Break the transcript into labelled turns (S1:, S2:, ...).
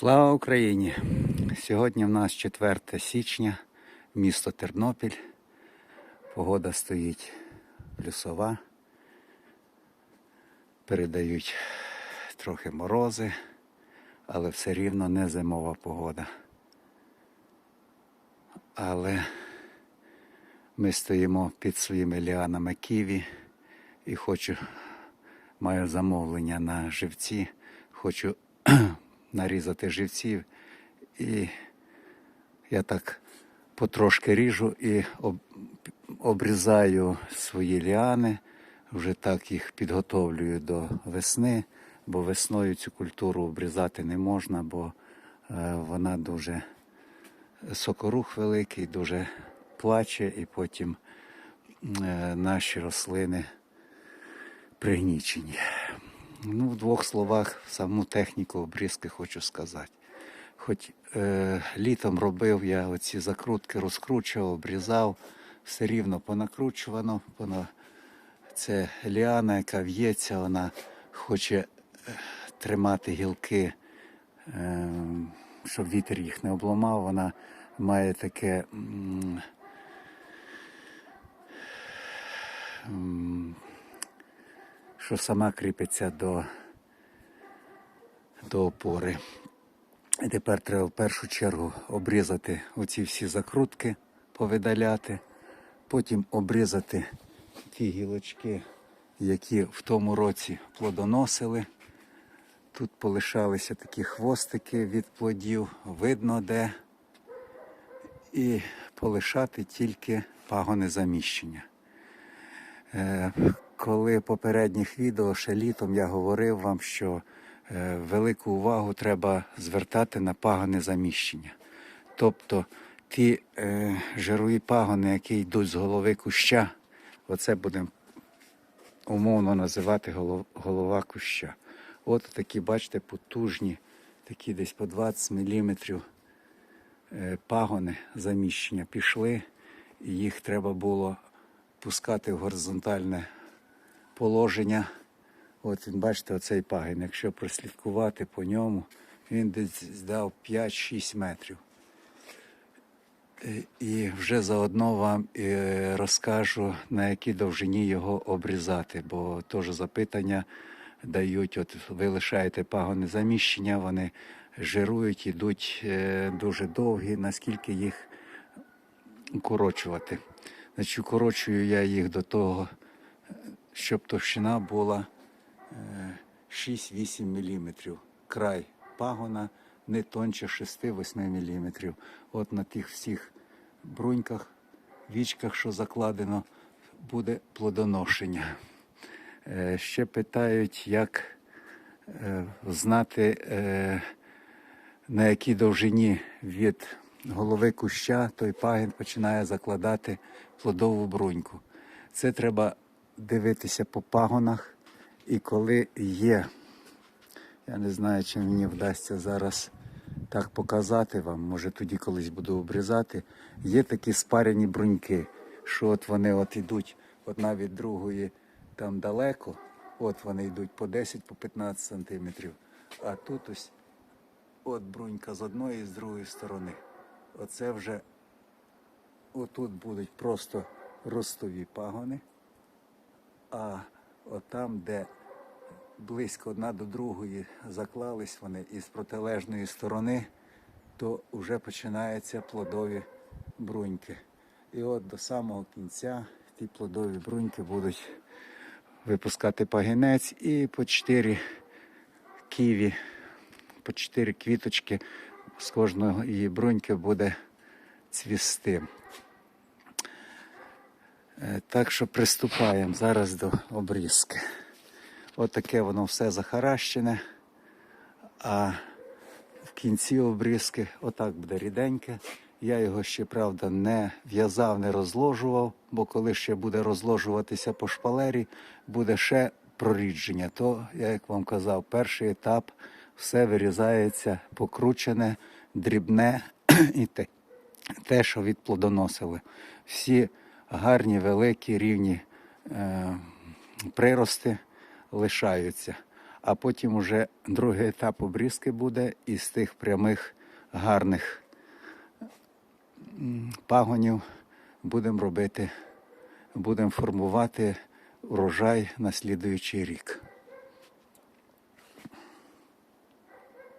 S1: Слава Україні! Сьогодні в нас 4 січня, місто Тернопіль. Погода стоїть плюсова. Передають трохи морози, але все рівно не зимова погода. Але ми стоїмо під своїми ліанами ківі і хочу, маю замовлення на живці, хочу нарізати живців. І я так потрошки ріжу і обрізаю свої ліани, вже так їх підготовлюю до весни, бо весною цю культуру обрізати не можна, бо е, вона дуже сокорух великий, дуже плаче, і потім е, наші рослини пригнічені. Ну, в двох словах саму техніку обрізки хочу сказати. Хоч е, літом робив я оці закрутки, розкручував, обрізав, все рівно понакручувано. Пона... Це ліана, яка в'ється, вона хоче е, тримати гілки, е, щоб вітер їх не обламав. Вона має таке. м, що сама кріпиться до, до опори. І тепер треба в першу чергу обрізати оці всі закрутки, повидаляти, потім обрізати ті гілочки, які в тому році плодоносили. Тут полишалися такі хвостики від плодів, видно де. І полишати тільки пагони заміщення. Коли в попередніх відео ще літом я говорив вам, що е, велику увагу треба звертати на пагони заміщення. Тобто ті е, жирові пагони, які йдуть з голови куща, оце будемо умовно називати голов- голова куща. От такі, бачите, потужні, такі десь по 20 міліметрів е, пагони заміщення пішли, і їх треба було пускати в горизонтальне положення. От бачите, оцей пагін. Якщо прослідкувати по ньому, він десь здав 5-6 метрів. І вже заодно вам е, розкажу, на якій довжині його обрізати, бо теж запитання дають, от ви лишаєте пагони заміщення, вони жирують, ідуть е, дуже довгі, наскільки їх укорочувати. Значить, укорочую я їх до того, щоб товщина була е, 6-8 мм. Край пагона не тонче 6-8 мм. От на тих всіх бруньках, вічках, що закладено, буде плодоношення. Е, Ще питають, як е, знати, е, на якій довжині від голови куща той пагін починає закладати плодову бруньку. Це треба дивитися по пагонах. І коли є, я не знаю, чи мені вдасться зараз так показати вам, може тоді колись буду обрізати, є такі спарені бруньки, що от вони от йдуть одна від другої там далеко, от вони йдуть по 10 по 15 сантиметрів. А тут ось от брунька з одної і з другої сторони. Оце вже отут будуть просто ростові пагони, а отам, де близько одна до другої заклались вони із протилежної сторони, то вже починаються плодові бруньки. І от до самого кінця ті плодові бруньки будуть випускати пагінець і по чотири ківі, по чотири квіточки з кожного її бруньки буде цвісти. Е, Так що приступаємо зараз до обрізки. От таке воно все захаращене, а в кінці обрізки отак буде ріденьке. Я його ще, правда, не в'язав, не розложував, бо коли ще буде розложуватися по шпалері, буде ще прорідження. То, я як вам казав, перший етап все вирізається покручене, дрібне і те, те, що відплодоносили. Всі гарні, великі, рівні е, прирости лишаються. а потім уже другий етап обрізки буде із тих прямих гарних пагонів будемо робити, будемо формувати урожай на слідуючий рік.